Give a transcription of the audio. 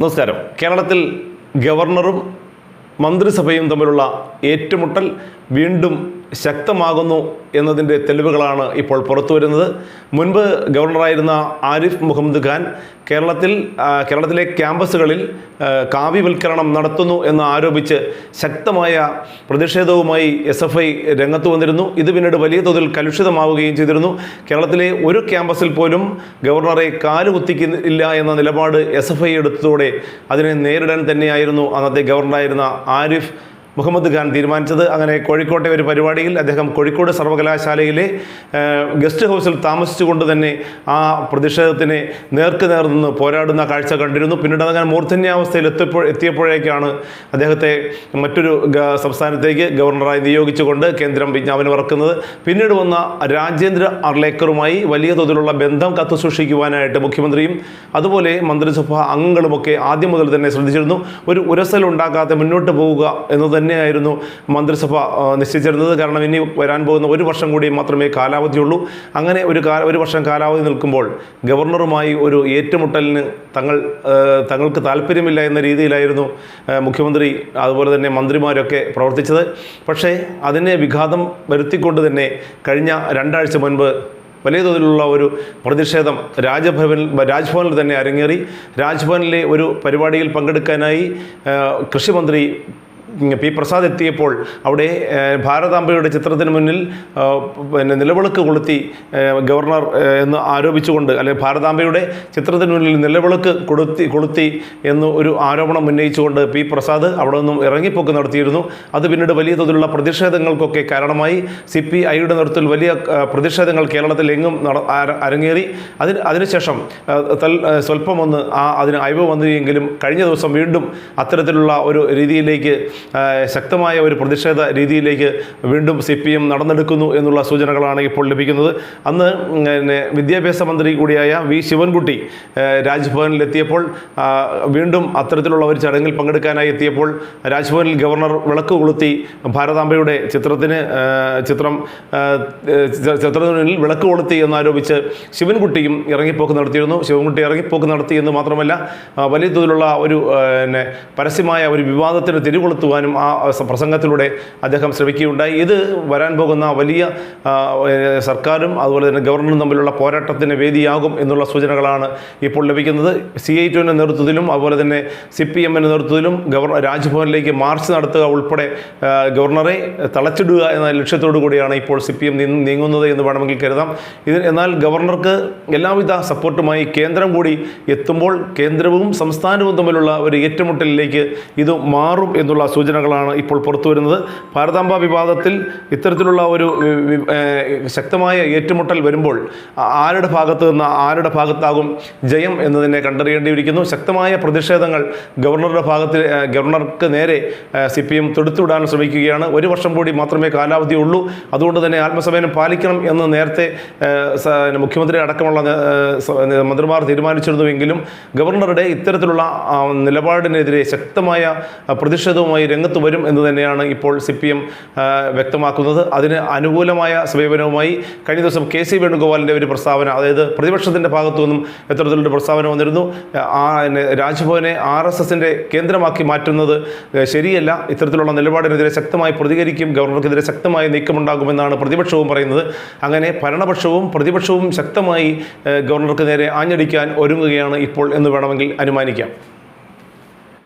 നമസ്കാരം. കേരളത്തിൽ ഗവർണറും മന്ത്രിസഭയും തമ്മിലുള്ള ഏറ്റുമുട്ടൽ വീണ്ടും ശക്തമാകുന്നു എന്നതിന്റെ തെളിവുകളാണ് ഇപ്പോൾ പുറത്തു വരുന്നത്. മുൻപ് ഗവർണറായിരുന്ന ആരിഫ് മുഹമ്മദ് ഖാൻ കേരളത്തിൽ കേരളത്തിലെ ക്യാമ്പസുകളിൽ കാവ്യവൽക്കരണം നടത്തുന്നു എന്ന് ആരോപിച്ച് ശക്തമായ പ്രതിഷേധവുമായി എസ് എഫ് ഐ രംഗത്ത് വന്നിരുന്നു. ഇത് പിന്നീട് വലിയ തോതിൽ കലുഷിതമാവുകയും ചെയ്തിരുന്നു. കേരളത്തിലെ ഒരു ക്യാമ്പസിൽ പോലും ഗവർണറെ കാലുകുത്തിക്കില്ല എന്ന നിലപാട് എസ് എഫ് ഐ എടുത്തതോടെ അതിനെ നേരിടാൻ തന്നെയായിരുന്നു അന്നത്തെ ഗവർണറായിരുന്ന ആരിഫ്. മുഹമ്മദ് ഖാൻ തീരുമാനിച്ചത്. അങ്ങനെ കോഴിക്കോട്ടെ ഒരു പരിപാടിയിൽ അദ്ദേഹം കോഴിക്കോട് സർവകലാശാലയിലെ ഗസ്റ്റ് ഹൗസിൽ താമസിച്ചുകൊണ്ട് തന്നെ ആ പ്രതിഷേധത്തിനെ നേർക്ക് നേർ നിന്ന് പോരാടുന്ന കാഴ്ച കണ്ടിരുന്നു. പിന്നീട് അതങ്ങനെ മൂർധന്യാവസ്ഥയിൽ എത്തിയപ്പോൾ എത്തിയപ്പോഴേക്കാണ് അദ്ദേഹത്തെ മറ്റൊരു സംസ്ഥാനത്തേക്ക് ഗവർണറായി നിയോഗിച്ചുകൊണ്ട് കേന്ദ്രം വിജ്ഞാപനം ഇറക്കുന്നത്. പിന്നീട് വന്ന രാജേന്ദ്ര അർലേക്കറുമായി വലിയ തോതിലുള്ള ബന്ധം കത്തു സൂക്ഷിക്കുവാനായിട്ട് മുഖ്യമന്ത്രിയും അതുപോലെ മന്ത്രിസഭാ അംഗങ്ങളുമൊക്കെ ആദ്യം മുതൽ തന്നെ ശ്രദ്ധിച്ചിരുന്നു. ഒരു ഉരസൽ ഉണ്ടാക്കാതെ മുന്നോട്ട് പോവുക എന്ന് തന്നെയായിരുന്നു മന്ത്രിസഭ നിശ്ചയിച്ചിരുന്നത്. കാരണം ഇനി വരാൻ പോകുന്ന ഒരു വർഷം കൂടി മാത്രമേ കാലാവധിയുള്ളൂ. അങ്ങനെ ഒരു കാല ഒരു വർഷം കാലാവധി നിൽക്കുമ്പോൾ ഗവർണറുമായി ഒരു ഏറ്റുമുട്ടലിന് തങ്ങൾ തങ്ങൾക്ക് താല്പര്യമില്ല എന്ന രീതിയിലായിരുന്നു മുഖ്യമന്ത്രി അതുപോലെ തന്നെ മന്ത്രിമാരൊക്കെ പ്രവർത്തിച്ചത്. പക്ഷേ അതിനെ വിഘാതം വരുത്തിക്കൊണ്ട് തന്നെ കഴിഞ്ഞ രണ്ടാഴ്ച മുൻപ് വലിയ തോതിലുള്ള ഒരു പ്രതിഷേധം രാജഭവനിൽ രാജ്ഭവനിൽ തന്നെ അരങ്ങേറി. രാജ്ഭവനിലെ ഒരു പരിപാടിയിൽ പങ്കെടുക്കാനായി കൃഷിമന്ത്രി പി പ്രസാദ് എത്തിയപ്പോൾ അവിടെ ഭാരതാംബയുടെ ചിത്രത്തിന് മുന്നിൽ പിന്നെ നിലവിളക്ക് കൊളുത്തി ഗവർണർ എന്ന് ആരോപിച്ചുകൊണ്ട് അല്ലെങ്കിൽ ഭാരതാംബയുടെ ചിത്രത്തിന് മുന്നിൽ നിലവിളക്ക് കൊളുത്തി കൊളുത്തി എന്ന് ഒരു ആരോപണം ഉന്നയിച്ചുകൊണ്ട് പി പ്രസാദ് അവിടെ നിന്നും ഇറങ്ങിപ്പോക്ക് നടത്തിയിരുന്നു. അത് പിന്നീട് വലിയ തോതിലുള്ള പ്രതിഷേധങ്ങൾക്കൊക്കെ കാരണമായി. സി പി ഐയുടെ നേതൃത്വത്തിൽ വലിയ പ്രതിഷേധങ്ങൾ കേരളത്തിൽ എങ്ങും നട അരങ്ങേറി. അതിന് അതിനുശേഷം തൽ സ്വല്പമൊന്ന് ആ അതിന് അയവ് വന്നുവെങ്കിലും കഴിഞ്ഞ ദിവസം വീണ്ടും അത്തരത്തിലുള്ള ഒരു രീതിയിലേക്ക് ശക്തമായ ഒരു പ്രതിഷേധ രീതിയിലേക്ക് വീണ്ടും സി പി എം നടന്നെടുക്കുന്നു എന്നുള്ള സൂചനകളാണ് ഇപ്പോൾ ലഭിക്കുന്നത്. അന്ന് പിന്നെ വിദ്യാഭ്യാസ മന്ത്രി കൂടിയായ വി ശിവൻകുട്ടി രാജ്ഭവനിലെത്തിയപ്പോൾ വീണ്ടും അത്തരത്തിലുള്ള ഒരു ചടങ്ങിൽ പങ്കെടുക്കാനായി എത്തിയപ്പോൾ രാജ്ഭവനിൽ ഗവർണർ വിളക്ക് കൊളുത്തി ഭാരതാംബയുടെ ചിത്രത്തിന് ചിത്രം ആ, ചിത്രത്തിന് വിളക്ക് കൊളുത്തി എന്നാരോപിച്ച് ശിവൻകുട്ടിയും ഇറങ്ങിപ്പോക്ക് നടത്തിയിരുന്നു. ശിവൻകുട്ടി ഇറങ്ങിപ്പോക്ക് നടത്തി എന്ന് മാത്രമല്ല വലിയ തോതിലുള്ള ഒരു പിന്നെ പരസ്യമായ ഒരു വിവാദത്തിന് തിരികൊളുത്തുവാനും ആ പ്രസംഗത്തിലൂടെ അദ്ദേഹം ശ്രമിക്കുകയുണ്ടായി. ഇത് വരാൻ പോകുന്ന വലിയ സർക്കാരും അതുപോലെ തന്നെ ഗവർണറും തമ്മിലുള്ള പോരാട്ടത്തിന് വേദിയാകും എന്നുള്ള സൂചനകളാണ് ഇപ്പോൾ ലഭിക്കുന്നത്. സി ഐ ടുവിന്റെ നേതൃത്വത്തിലും അതുപോലെ തന്നെ സി പി എമ്മിന്റെ നേതൃത്വത്തിലും ഗവർണർ രാജ്ഭവനിലേക്ക് മാർച്ച് നടത്തുക ഉൾപ്പെടെ ഗവർണറെ തളച്ചിടുക എന്ന ലക്ഷ്യത്തോടു കൂടിയാണ് ഇപ്പോൾ സി പി എം നീങ്ങുന്നത് എന്ന് വേണമെങ്കിൽ കരുതാം. ഇത് എന്നാൽ ഗവർണർക്ക് എല്ലാവിധ സപ്പോർട്ടുമായി കേന്ദ്രം കൂടി എത്തുമ്പോൾ കേന്ദ്രവും സംസ്ഥാനവും തമ്മിലുള്ള ഒരു ഏറ്റുമുട്ടലിലേക്ക് ഇത് മാറും എന്നുള്ള സൂചനകളാണ് ഇപ്പോൾ പുറത്തു വരുന്നത്. ഭാരതാംബ വിവാദത്തിൽ ഇത്തരത്തിലുള്ള ഒരു ശക്തമായ ഏറ്റുമുട്ടൽ വരുമ്പോൾ ആരുടെ ഭാഗത്തു നിന്ന് ആരുടെ ഭാഗത്താകും ജയം എന്നതിനെ കണ്ടറിയേണ്ടിയിരിക്കുന്നു. ശക്തമായ പ്രതിഷേധങ്ങൾ ഗവർണറുടെ ഭാഗത്ത് ഗവർണർക്ക് നേരെ സി പി എം തൊടുത്തുവിടാൻ ശ്രമിക്കുകയാണ്. ഒരു വർഷം കൂടി മാത്രമേ കാലാവധി ഉള്ളൂ. അതുകൊണ്ട് തന്നെ ആത്മസമയം പാലിക്കണം എന്ന് നേരത്തെ മുഖ്യമന്ത്രി അടക്കമുള്ള മന്ത്രിമാർ തീരുമാനിച്ചിരുന്നുവെങ്കിലും ഗവർണറുടെ ഇത്തരത്തിലുള്ള നിലപാടിനെതിരെ ശക്തമായ പ്രതിഷേധവുമായി രംഗത്ത് വരും എന്ന് തന്നെയാണ് ഇപ്പോൾ സി പി എം വ്യക്തമാക്കുന്നത്. അതിന് അനുകൂലമായ സമീപനവുമായി കഴിഞ്ഞ ദിവസം കെ സി വേണുഗോപാലിന്റെ ഒരു പ്രസ്താവന അതായത് പ്രതിപക്ഷത്തിന്റെ ഭാഗത്തു നിന്നും ഇത്തരത്തിലുള്ള പ്രസ്താവന വന്നിരുന്നു. രാജ്ഭവനെ ആർ എസ് എസിന്റെ കേന്ദ്രമാക്കി മാറ്റുന്നത് ശരിയല്ല. ഇത്തരത്തിലുള്ള നിലപാടിനെതിരെ ശക്തമായി പ്രതികരിക്കും ഗവർണർക്കെതിരെ ശക്തമായ നീക്കമുണ്ടാകുമെന്നാണ് പ്രതിപക്ഷവും പറയുന്നത്. അങ്ങനെ ഭരണപക്ഷവും പ്രതിപക്ഷവും ശക്തമായി ഗവർണർക്ക് നേരെ ആഞ്ഞടിക്കാൻ ഒരുങ്ങുകയാണ് ഇപ്പോൾ എന്ന് വേണമെങ്കിൽ അനുമാനിക്കാം.